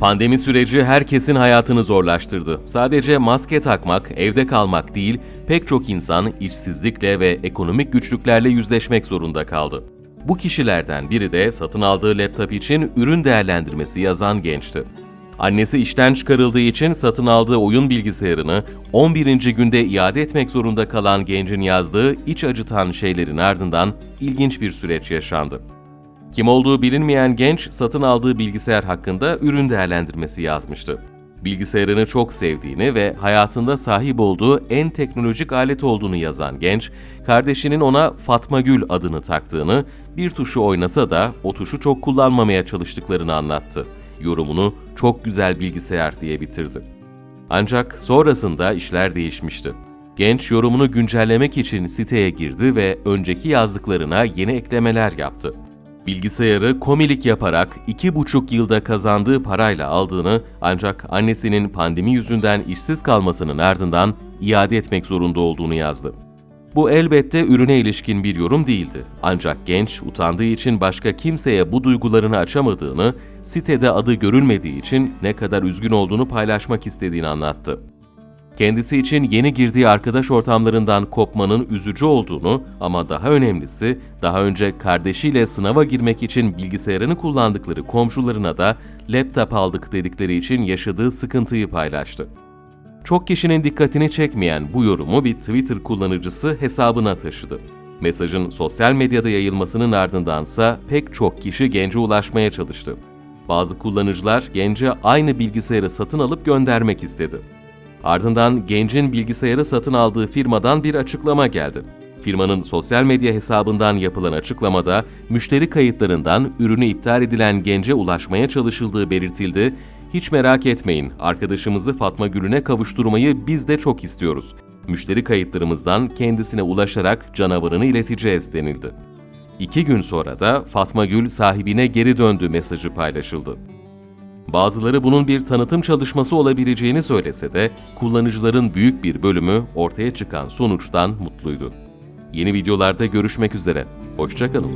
Pandemi süreci herkesin hayatını zorlaştırdı. Sadece maske takmak, evde kalmak değil, pek çok insan işsizlikle ve ekonomik güçlüklerle yüzleşmek zorunda kaldı. Bu kişilerden biri de satın aldığı laptop için ürün değerlendirmesi yazan gençti. Annesi işten çıkarıldığı için satın aldığı oyun bilgisayarını 11. günde iade etmek zorunda kalan gencin yazdığı iç acıtan şeylerin ardından ilginç bir süreç yaşandı. Kim olduğu bilinmeyen genç satın aldığı bilgisayar hakkında ürün değerlendirmesi yazmıştı. Bilgisayarını çok sevdiğini ve hayatında sahip olduğu en teknolojik alet olduğunu yazan genç, kardeşinin ona Fatma Gül adını taktığını, bir tuşu oynasa da o tuşu çok kullanmamaya çalıştıklarını anlattı. Yorumunu çok güzel bilgisayar diye bitirdi. Ancak sonrasında işler değişmişti. Genç yorumunu güncellemek için siteye girdi ve önceki yazdıklarına yeni eklemeler yaptı. Bilgisayarı komilik yaparak iki buçuk yılda kazandığı parayla aldığını ancak annesinin pandemi yüzünden işsiz kalmasının ardından iade etmek zorunda olduğunu yazdı. Bu elbette ürüne ilişkin bir yorum değildi. Ancak genç utandığı için başka kimseye bu duygularını açamadığını, sitede adı görülmediği için ne kadar üzgün olduğunu paylaşmak istediğini anlattı. Kendisi için yeni girdiği arkadaş ortamlarından kopmanın üzücü olduğunu ama daha önemlisi daha önce kardeşiyle sınava girmek için bilgisayarını kullandıkları komşularına da laptop aldık dedikleri için yaşadığı sıkıntıyı paylaştı. Çok kişinin dikkatini çekmeyen bu yorumu bir Twitter kullanıcısı hesabına taşıdı. Mesajın sosyal medyada yayılmasının ardındansa pek çok kişi gence ulaşmaya çalıştı. Bazı kullanıcılar gence aynı bilgisayarı satın alıp göndermek istedi. Ardından gencin bilgisayarı satın aldığı firmadan bir açıklama geldi. Firmanın sosyal medya hesabından yapılan açıklamada müşteri kayıtlarından ürünü iptal edilen gence ulaşmaya çalışıldığı belirtildi. Hiç merak etmeyin, arkadaşımızı Fatma Gül'üne kavuşturmayı biz de çok istiyoruz. Müşteri kayıtlarımızdan kendisine ulaşarak canavarını ileteceğiz denildi. İki gün sonra da Fatma Gül sahibine geri döndü mesajı paylaşıldı. Bazıları bunun bir tanıtım çalışması olabileceğini söylese de kullanıcıların büyük bir bölümü ortaya çıkan sonuçtan mutluydu. Yeni videolarda görüşmek üzere. Hoşçakalın.